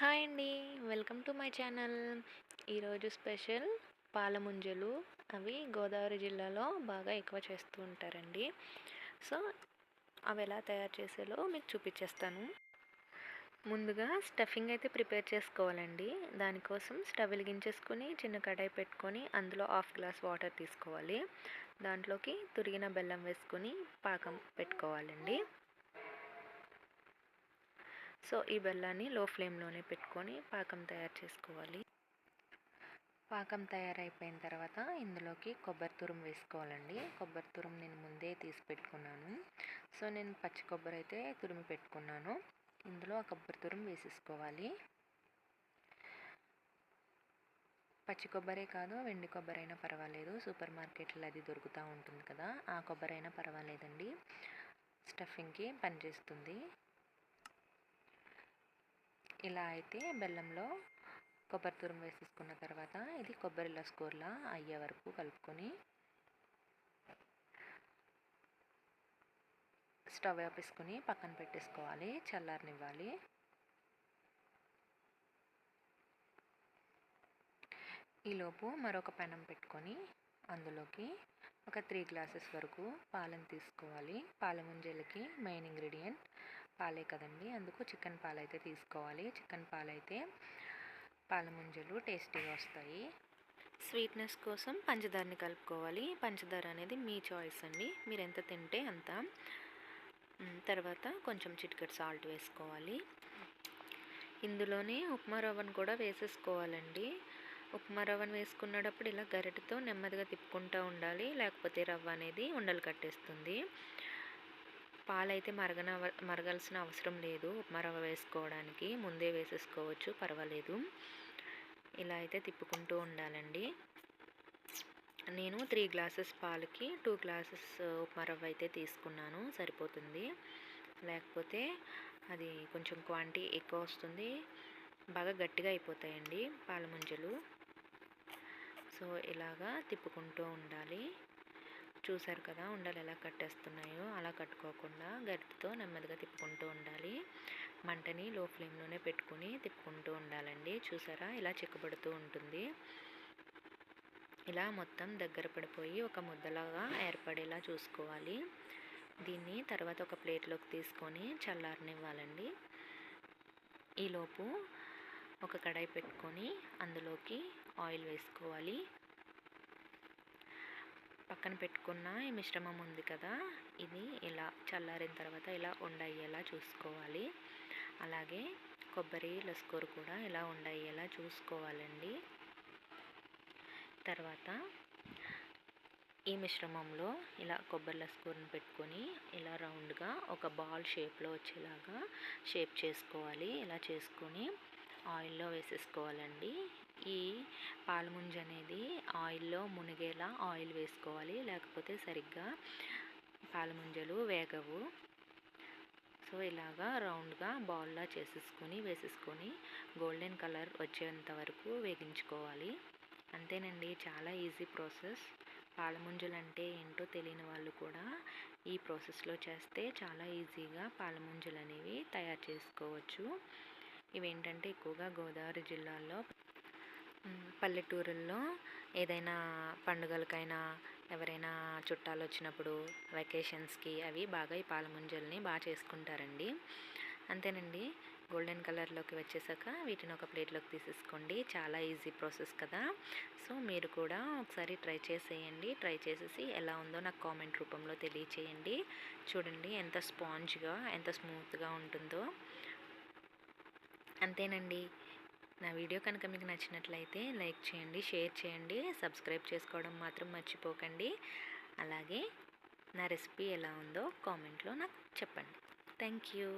Hi అండి. Welcome to my channel. ఈరోజు special పాలముంజలు అవి గోదావరి జిల్లాలో బాగా ఎక్కువ చేస్తూ ఉంటారండి. సో అవి ఎలా తయారు చేసేలో మీకు చూపించేస్తాను ముందుగా స్టఫింగ్ అయితే ప్రిపేర్ చేసుకోవాలండి. దానికోసం స్టవ్ వెలిగించేసుకొని చిన్న కడాయి పెట్టుకొని అందులో హాఫ్ గ్లాస్ వాటర్ తీసుకోవాలి. దాంట్లోకి తురిగిన బెల్లం వేసుకొని పాకం పెట్టుకోవాలండి. సో ఈ బెల్లాన్ని లో ఫ్లేమ్లోనే పెట్టుకొని పాకం తయారు చేసుకోవాలి. పాకం తయారైపోయిన తర్వాత ఇందులోకి కొబ్బరి తురుము వేసుకోవాలండి. కొబ్బరి తురుము నేను ముందే తీసి పెట్టుకున్నాను. సో నేను పచ్చి కొబ్బరి అయితే తురిమి పెట్టుకున్నాను. ఇందులో ఆ కొబ్బరి తురుము వేసేసుకోవాలి. పచ్చి కొబ్బరే కాదు వెండి కొబ్బరి అయినా పర్వాలేదు. సూపర్ మార్కెట్లో అది దొరుకుతూ ఉంటుంది కదా. ఆ కొబ్బరి అయినా పర్వాలేదండి. స్టఫింగ్కి పనిచేస్తుంది. ఇలా అయితే బెల్లంలో కొబ్బరి తురుము వేసేసుకున్న తర్వాత ఇది కొబ్బరి లస్కూర్లా అయ్యే వరకు కలుపుకొని స్టవ్ ఆపేసుకొని పక్కన పెట్టేసుకోవాలి చల్లారనివ్వాలి. ఈలోపు మరొక పెనం పెట్టుకొని అందులోకి ఒక త్రీ గ్లాసెస్ వరకు పాలను తీసుకోవాలి. పాల ముంజలకి మెయిన్ ఇంగ్రీడియంట్ పాలే కదండి. అందుకు చికెన్ పాలు అయితే తీసుకోవాలి. చికెన్ పాలు అయితే పాలముంజలు టేస్టీగా వస్తాయి. స్వీట్నెస్ కోసం పంచదారని కలుపుకోవాలి. పంచదార అనేది మీ చాయిస్ అండి. మీరు ఎంత తింటే అంత. తర్వాత కొంచెం చిటికెట్ సాల్ట్ వేసుకోవాలి. ఇందులోనే ఉప్మా రవ్వను కూడా వేసేసుకోవాలండి. ఉప్మా రవ్వను వేసుకున్నప్పుడు ఇలా గరిటతో నెమ్మదిగా తిప్పుకుంటూ ఉండాలి. లేకపోతే రవ్వ అనేది ఉండలు కట్టేస్తుంది. పాలైతే మరగన మరగాల్సిన అవసరం లేదు. ఉప్మా రవ్వ వేసుకోవడానికి ముందే వేసేసుకోవచ్చు. పర్వాలేదు. ఇలా అయితే తిప్పుకుంటూ ఉండాలండి. నేను త్రీ గ్లాసెస్ పాలకి టూ గ్లాసెస్ ఉప్మా రవ్వ అయితే తీసుకున్నాను. సరిపోతుంది. లేకపోతే అది కొంచెం క్వాంటిటీ ఎక్కువ వస్తుంది. బాగా గట్టిగా అయిపోతాయండి పాల ముంజలు సో ఇలాగా తిప్పుకుంటూ ఉండాలి. చూసారు కదా ఉండలు ఎలా కట్టేస్తున్నాయో అలా కట్టుకోకుండా గట్టితో నెమ్మదిగా తిప్పుకుంటూ ఉండాలి. మంటని లో ఫ్లేమ్లోనే పెట్టుకుని తిప్పుకుంటూ ఉండాలండి. చూసారా? ఇలా చిక్కబడుతూ ఉంటుంది. ఇలా మొత్తం దగ్గర పడిపోయి ఒక ముద్దలాగా ఏర్పడేలా చూసుకోవాలి. దీన్ని తర్వాత ఒక ప్లేట్లోకి తీసుకొని చల్లారనివ్వాలండి. ఈలోపు ఒక కడాయి పెట్టుకొని అందులోకి ఆయిల్ వేసుకోవాలి. పక్కన పెట్టుకున్న ఈ మిశ్రమం ఉంది కదా ఇది ఇలా చల్లారిన తర్వాత ఇలా ఉండయ్యేలా చూసుకోవాలి. అలాగే కొబ్బరి లస్కూరు కూడా ఇలా ఉండయ్యేలా చూసుకోవాలండి. తర్వాత ఈ మిశ్రమంలో ఇలా కొబ్బరి లస్కూరుని పెట్టుకొని ఇలా రౌండ్గా ఒక బాల్ షేప్లో వచ్చేలాగా షేప్ చేసుకోవాలి. ఇలా చేసుకొని ఆయిల్లో వేసేసుకోవాలండి. ఈ పాలముంజ అనేది ఆయిల్లో మునిగేలా ఆయిల్ వేసుకోవాలి. లేకపోతే సరిగ్గా పాలముంజలు వేగవు. సో ఇలాగా రౌండ్గా బాల్లా చేసేసుకొని వేసేసుకొని గోల్డెన్ కలర్ వచ్చేంత వరకు వేగించుకోవాలి. అంతేనండి చాలా ఈజీ ప్రాసెస్. పాలముంజలు అంటే ఏంటో తెలియని వాళ్ళు కూడా ఈ ప్రాసెస్లో చేస్తే చాలా ఈజీగా పాలముంజలు అనేవి తయారు చేసుకోవచ్చు. ఇవేంటంటే ఎక్కువగా గోదావరి జిల్లాలో పల్లెటూరుల్లో ఏదైనా పండుగలకైనా ఎవరైనా చుట్టాలు వచ్చినప్పుడు వెకేషన్స్కి అవి బాగా ఈ పాలముంజల్ని బాగా చేసుకుంటారండి. అంతేనండి. గోల్డెన్ కలర్లోకి వచ్చేసాక వీటిని ఒక ప్లేట్లోకి తీసేసుకోండి. చాలా ఈజీ ప్రాసెస్ కదా. సో మీరు కూడా ఒకసారి ట్రై చేసేయండి. ట్రై చేసేసి ఎలా ఉందో నాకు కామెంట్ రూపంలో తెలియచేయండి. చూడండి ఎంత స్పాంజ్గా ఎంత స్మూత్గా ఉంటుందో. అంతేనండి. నా వీడియో కనుక మీకు నచ్చినట్లయితే లైక్ చేయండి షేర్ చేయండి సబ్స్క్రైబ్ చేసుకోవడం మాత్రం మర్చిపోకండి. అలాగే నా రెసిపీ ఎలా ఉందో కామెంట్లో నాకు చెప్పండి. Thank you.